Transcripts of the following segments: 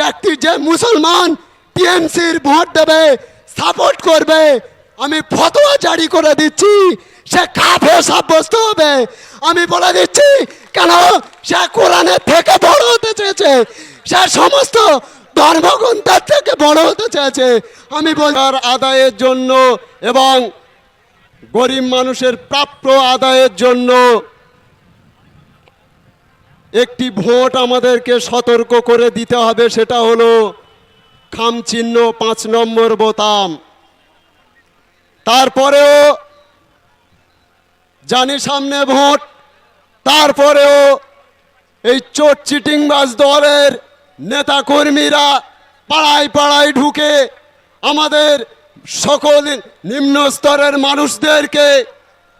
ব্যক্তি যে মুসলমান টিএমসির ভোট দেবে সাপোর্ট করবে, আমি ফতোয়া জারি করে দিচ্ছি, সে কাফে সাব্যস্ত হবে। আমি বলে দিচ্ছি, কেন? সে কোরআনের থেকে বড় হতে চেয়েছে। সে সমস্ত ধর্মগ্রন্থের থেকে বড় হতে চেয়েছে। আমি বলার আদায়ের জন্য এবং গরিব মানুষের প্রাপ্য আদায়ের জন্য একটি ভোট আমাদেরকে সতর্ক করে দিতে হবে, সেটা হলো খাম চিহ্ন পাঁচ নম্বর বোতাম। তারপরেও জানি সামনে ভোট, তারপরেও এই চোট চিটিংবাজ দলের নেতা কর্মীরা পাড়ায় পাড়ায় ঢুকে আমাদের সকল নিম্ন স্তরের মানুষদেরকে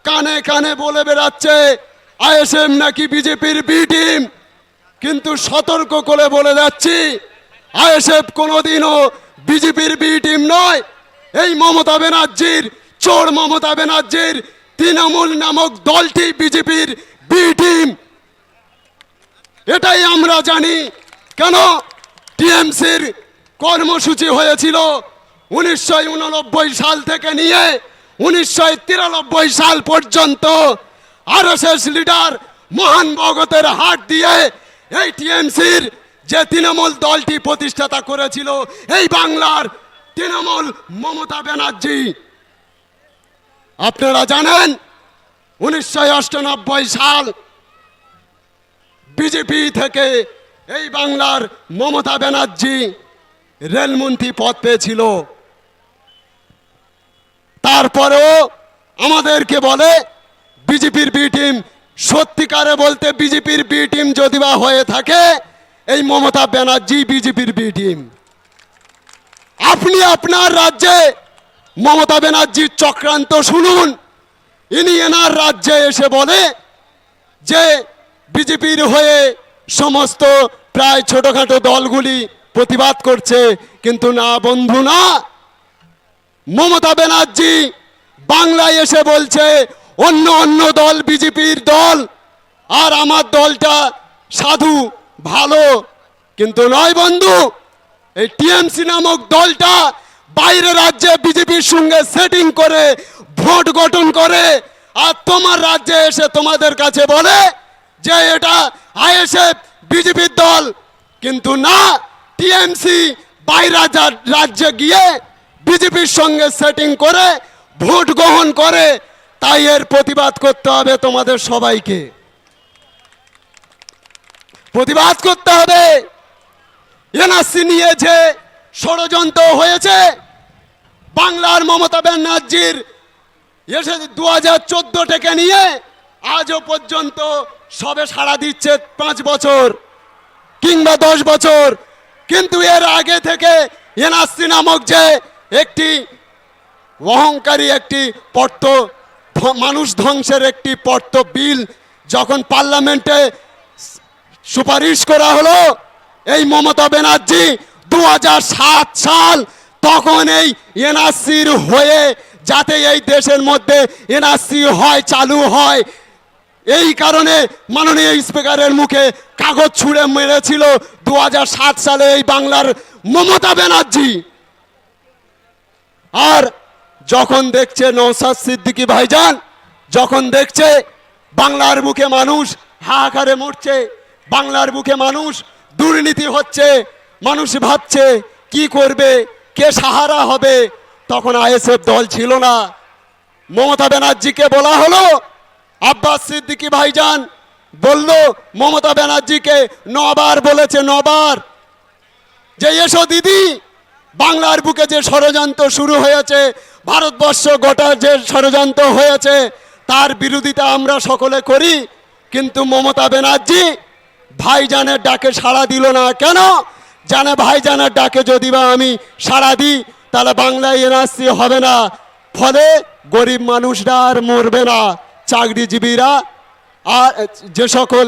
কানে কানে বলে বেড়াচ্ছে আইএসএম নাকি বিজেপির বি টিম? কিন্তু সতর্ক করে বলে যাচ্ছি, আইএসএফ কোনোদিনও বিজেপির বি টিম নয়। এই মমতা ব্যানার্জির, চোর মমতা ব্যানার্জির, তৃণমূল নামক দলটি বিজেপির বি টিম। এটাই আমরা জানি। কেন? টিএমসির কর্মসূচি হয়েছিল উনিশশো উননব্বই সাল থেকে নিয়ে উনিশশো তিরানব্বই সাল পর্যন্ত। আরএসএস লিডার মহান ভগতের হাট দিয়ে এই টিএমসির যে তৃণমূল দলটি প্রতিষ্ঠাতা করেছিল, এই বাংলার তৃণমূল মমতা ব্যানার্জি। আপনারা জানেন, উনিশশো সাল বিজেপি থেকে এই বাংলার মমতা ব্যানার্জি রেলমন্ত্রী পদ পেয়েছিল। তারপরেও আমাদেরকে বলে বিজেপির বি টিম সত্যিকারে বলতে বিজেপির বি টিম যদি বা হয়ে থাকে, এই মমতা ব্যানার্জি বিজেপির বি টিম আপনি আপনার রাজ্যে মমতা ব্যানার্জির চক্রান্ত শুনুন। ইনি এনার রাজ্যে এসে বলে যে বিজেপির হয়ে সমস্ত প্রায় ছোটখাটো দলগুলি প্রতিবাদ করছে। কিন্তু না বন্ধু, না। মমতা ব্যানার্জি বাংলায় এসে বলছে অন্য অন্য দল, বিজেপির দল। আর আমার দলটা সাধু, ভালো, কিন্তু নয় বন্ধু, এই টিএমসি নামক দলটা বাইরে রাজ্যে বিজেপির সঙ্গে সেটিং করে, ভোট গঠন করে, আর তোমার রাজ্যে এসে তোমাদের কাছে বলে যে এটা আইএসএফ, বিজেপির দল। কিন্তু না, টিএমসি বাইরে রাজ্যে গিয়ে বিজেপির সঙ্গে সেটিং করে, ভোট গ্রহণ করে তাই এর প্রতিবাদ করতে হবে তোমাদের সবাইকে। প্রতিবাদ করতে হবে। এনআরসি নিয়ে যে ষড়যন্ত্র হয়েছে, বাংলার মমতা ব্যানার্জির এসে দু হাজার চোদ্দ থেকে নিয়ে আজও পর্যন্ত সবে সাড়া দিচ্ছে পাঁচ বছর কিংবা দশ বছর। কিন্তু এর আগে থেকে এনআরসি নামক যে একটি অহংকারী একটি পর্ত মানুষ ধ্বংসের একটি পর্ত বিল যখন পার্লামেন্টে সুপারিশ করা হলো, এই মমতা ব্যানার্জি দু হাজার সাত সাল তখন এই এনআরসির হয়ে যাতে এই দেশের মধ্যে এনআরসি হয়, চালু হয়, এই কারণে মাননীয় স্পিকারের মুখে কাগজ ছুঁড়ে মেরেছিল দু হাজার সাত সালে এই বাংলার মমতা ব্যানার্জি। আর যখন দেখছে নৌসাদ সিদ্দিকী ভাইজান, যখন দেখছে বাংলার বুকে মানুষ হাহাকারে মরছে, বাংলার বুকে মানুষ দুর্নীতি হচ্ছে, মানুষ ভাবছে কি করবে, কে সাহারা হবে, তখন আইএসএফ দল ছিল না। মমতা ব্যানার্জিকে বলা হলো, আব্বাস সিদ্দিকী ভাইজান বলল, মমতা ব্যানার্জিকে নবার বলেছে, নবার। যে এসো দিদি বাংলার বুকে যে ষড়যন্ত্র শুরু হয়েছে, ভারতবর্ষ গোটা যে ষড়যন্ত্র হয়েছে, তার বিরোধিতা আমরা সকলে করি, কিন্তু মমতা ব্যানার্জি ভাইজানের ডাকে সাড়া দিল না কেন? জানে ভাইজানের ডাকে যদি বা আমি সাড়া দিই, তাহলে বাংলায় এনআরসি হবে না। ফলে গরিব মানুষরা আর মরবে না। চাকরিজীবীরা আর যে সকল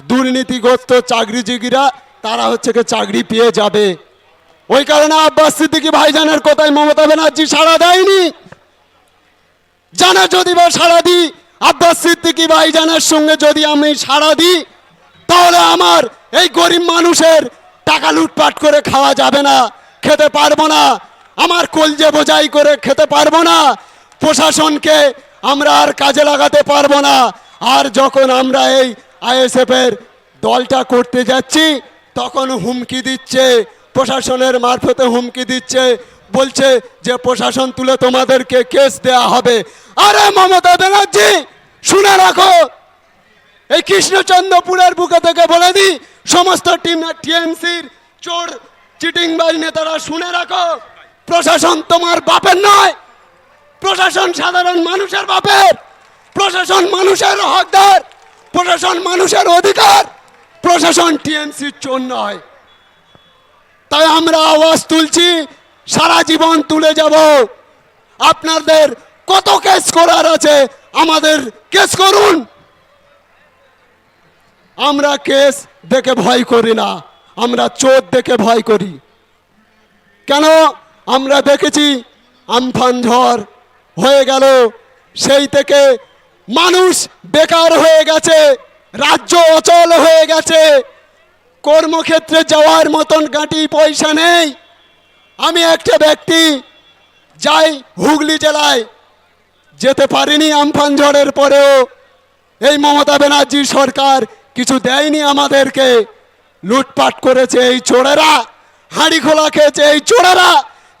দুর্নীতিগ্রস্ত চাকরিজীবীরা, তারা হচ্ছে চাকরি পেয়ে যাবে। ওই কারণে আব্বাস সিদ্দিকী ভাইজানের কথায় মমতা ব্যানার্জি সাড়া দেয়নি। জানা যদি বা সাড়া দিই, আব্বাস সিদ্দিকী ভাইজানের সঙ্গে যদি আমি সাড়া দিই, তাহলে আমার এই গরিব মানুষের টাকা লুটপাট করে খাওয়া যাবে না, খেতে পারব না, আমার কলজে বোঝাই করে খেতে পারব না, প্রশাসনকে আমরা আর কাজে লাগাতে পারব না, আর যখন আমরা এই আইএসএফ এর দলটা করতে যাচ্ছি, তখন হুমকি দিচ্ছে প্রশাসনের মারফতে হুমকি দিচ্ছে, বলছে যে প্রশাসন তুলে তোমাদেরকে কেস দেয়া হবে। আরে মমতা ব্যানার্জি, শুনে রাখো। এই কৃষ্ণচন্দ্রপুরের বুকে থেকে বলে দিই, সমস্ত টিম, টিএমসির চোর, চিটিংবাজ নেতারা শুনে রাখো। প্রশাসন তোমার বাপের নয়, প্রশাসন সাধারণ মানুষের বাপের, প্রশাসন মানুষের হকদার, প্রশাসন মানুষের অধিকার, প্রশাসন টিএমসির চোর নয়। তাই আমরা আওয়াজ তুলছি, সারা জীবন তুলে যাব। আপনাদের কত কেস করার আছে, আমাদের কেস করুন। আমরা কেস দেখে ভয় করি না, আমরা চোর দেখে ভয় করি। কেন? আমরা দেখেছি, আমফান ঝড় হয়ে গেল, সেই থেকে মানুষ বেকার হয়ে গেছে, রাজ্য অচল হয়ে গেছে। কর্মক্ষেত্রে যাওয়ার মতন গাঁটি পয়সা নেই। আমি একটা ব্যক্তি যাই হুগলি জেলায় যেতে পারিনি আমফান ঝড়ের পরেও। এই মমতা ব্যানার্জি সরকার কিছু দেয়নি আমাদেরকে। লুটপাট করেছে এই চোরেরা হাঁড়ি খোলা খেয়েছে এই চোরেরা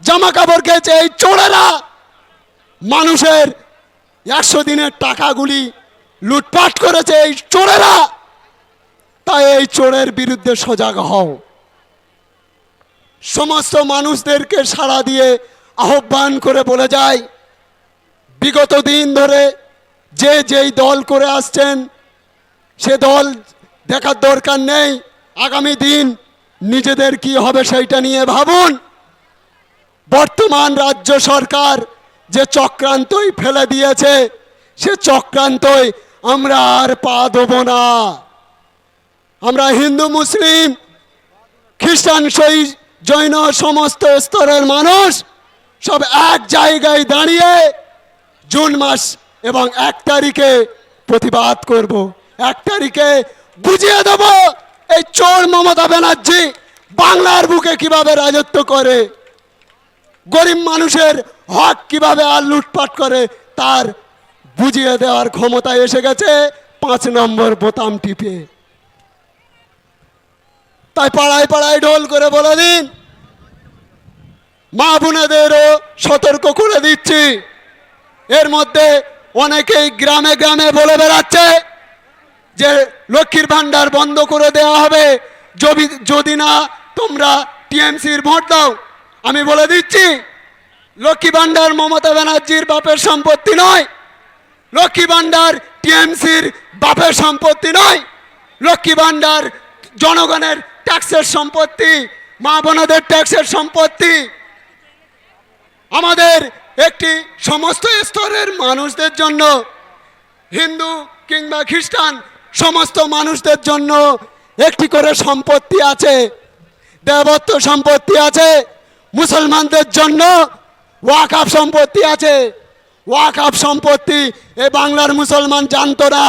জামা কাপড় খেয়েছে এই চোরেরা। মানুষের একশো দিনের টাকাগুলি লুটপাট করেছে এই চোরেরা। তাই এই চোরের বিরুদ্ধে সজাগ হও। সমস্ত মানুষদেরকে সাড়া দিয়ে আহ্বান করে বলে যায় বিগত দিন ধরে যে যেই দল করে আসছেন, সে দল দেখার দরকার নেই, আগামী দিন নিজেদের কি হবে সেইটা নিয়ে ভাবুন। বর্তমান রাজ্য সরকার যে চক্রান্তই ফেলে দিয়েছে, সে চক্রান্তই আমরা আর পা দেব না। আমরা হিন্দু, মুসলিম, খ্রিস্টান সই জৈন, সমস্ত স্তরের মানুষ সব এক জায়গায় দাঁড়িয়ে জুন মাস এবং এক তারিখে প্রতিবাদ করব। এক তারিখে বুঝিয়ে দেব এই চোর মমতা ব্যানার্জি বাংলার বুকে কীভাবে রাজত্ব করে, গরিব মানুষের হক কীভাবে আর লুটপাট করে, তার বুঝিয়ে দেওয়ার ক্ষমতা এসে গেছে পাঁচ নম্বর বোতাম টিপে। তাই পাড়ায় পাড়ায় ঢোল করে বলে দিন। মা বোনেদেরও সতর্ক করে দিচ্ছি। এর মধ্যে অনেকেই গ্রামে গ্রামে বলে বেড়াচ্ছে যে, লক্ষ্মীর ভাণ্ডার বন্ধ করে দেওয়া হবে। যদি যদি না তোমরা টিএমসির ভোট দাও, আমি বলে দিচ্ছি, লক্ষ্মী ভাণ্ডার মমতা ব্যানার্জির বাপের সম্পত্তি নয়। লক্ষ্মী ভাণ্ডার টিএমসির বাপের সম্পত্তি নয়। লক্ষ্মী ভাণ্ডার জনগণের ট্যাক্সের সম্পত্তি, মা বোনদের ট্যাক্সের সম্পত্তি। আমাদের একটি সমস্ত স্তরের মানুষদের জন্য, হিন্দু কিংবা খ্রিস্টান, সমস্ত মানুষদের জন্য একটি করে সম্পত্তি আছে। দেবত্ব সম্পত্তি আছে। মুসলমানদের জন্য ওয়াকাফ সম্পত্তি আছে। ওয়াকাফ সম্পত্তি, এ বাংলার মুসলমান জানতো না।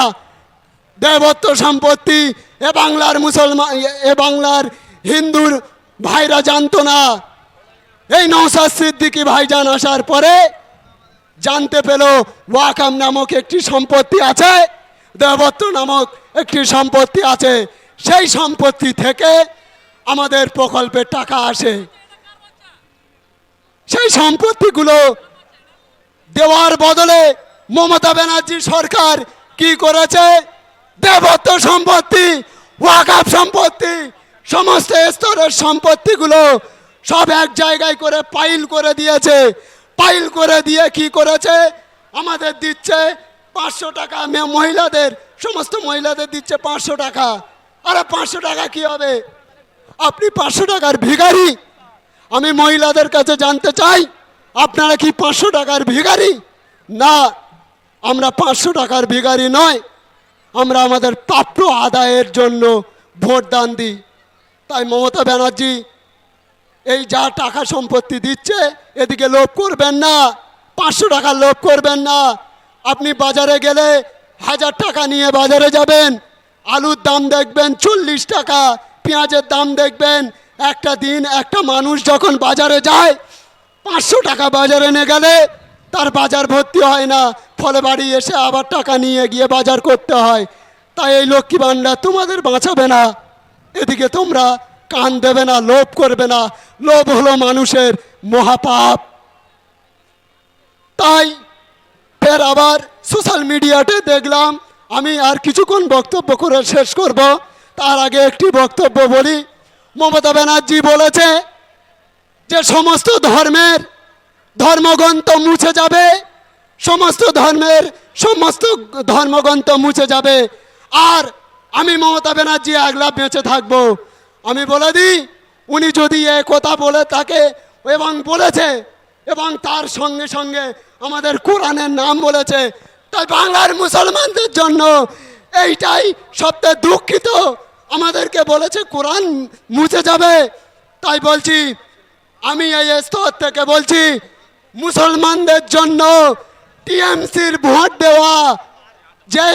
দেবত্ব সম্পত্তি এ বাংলার মুসলমান, এ বাংলার হিন্দুর ভাইরা জানতো না। এই নৌসাদ সিদ্দিকি ভাইজান আসার পরে জানতে পেল ওয়াকাম নামক একটি সম্পত্তি আছে, দেবত্ব নামক একটি সম্পত্তি আছে। সেই সম্পত্তি থেকে আমাদের প্রকল্পের টাকা আসে। সেই সম্পত্তিগুলো দেওয়ার বদলে মমতা ব্যানার্জি সরকার কি করেছে? দেবত্ব সম্পত্তি ওয়াকাফ সম্পত্তি, সমস্ত স্তরের সম্পত্তিগুলো সব এক জায়গায় করে পাইল করে দিয়েছে। পাইল করে দিয়ে কি করেছে? আমাদের দিচ্ছে পাঁচশো টাকা। মে- মহিলাদের, সমস্ত মহিলাদের দিচ্ছে পাঁচশো টাকা। আরে পাঁচশো টাকা কি হবে? আপনি পাঁচশো টাকার ভিখারি। আমি মহিলাদের কাছে জানতে চাই, আপনারা কি পাঁচশো টাকার ভিখারি? না, আমরা পাঁচশো টাকার ভিখারি নয়। আমরা আমাদের প্রাপ্য আদায়ের জন্য ভোট দান দিই। তাই মমতা ব্যানার্জি এই যা টাকা সম্পত্তি দিচ্ছে, এদিকে লোভ করবেন না, পাঁচশো টাকা লোভ করবেন না। আপনি বাজারে গেলে হাজার টাকা নিয়ে বাজারে যাবেন, আলুর দাম দেখবেন চল্লিশ টাকা, পেঁয়াজের দাম দেখবেন। একটা দিন একটা মানুষ যখন বাজারে যায়, পাঁচশো টাকা বাজারে এনে গেলে তার বাজার ভর্তি হয় না। ফলে বাড়ি এসে আবার টাকা নিয়ে গিয়ে বাজার করতে হয়। তাই এই লক্ষ্মী ভাণ্ডার তোমাদের বাঁচাবে না। এদিকে তোমরা কান দেবে না, লোভ করবে না। লোভ হলো মানুষের মহাপাপ। তাই ফের আবার সোশ্যাল মিডিয়াতে দেখলাম, আমি আর কিছুক্ষণ বক্তব্য করে শেষ করব। তার আগে একটি বক্তব্য বলি। মমতা ব্যানার্জি বলেছে যে, সমস্ত ধর্মের ধর্মগ্রন্থ মুছে যাবে। সমস্ত ধর্মের সমস্ত ধর্মগ্রন্থ মুছে যাবে। আর আমি মমতা ব্যানার্জি একলা বেঁচে থাকব। আমি বলে দিই, উনি যদি এ কথা বলে থাকে এবং বলেছে এবং তার সঙ্গে সঙ্গে আমাদের কোরআনের নাম বলেছে, তাই বাংলার মুসলমানদের জন্য এইটাই সবচেয়ে দুঃখিত। আমাদেরকে বলেছে, কোরআন মুছে যাবে। তাই বলছি, আমি এই স্তর থেকে বলছি মুসলমানদের জন্য টিএমসির ভোট দেওয়া যে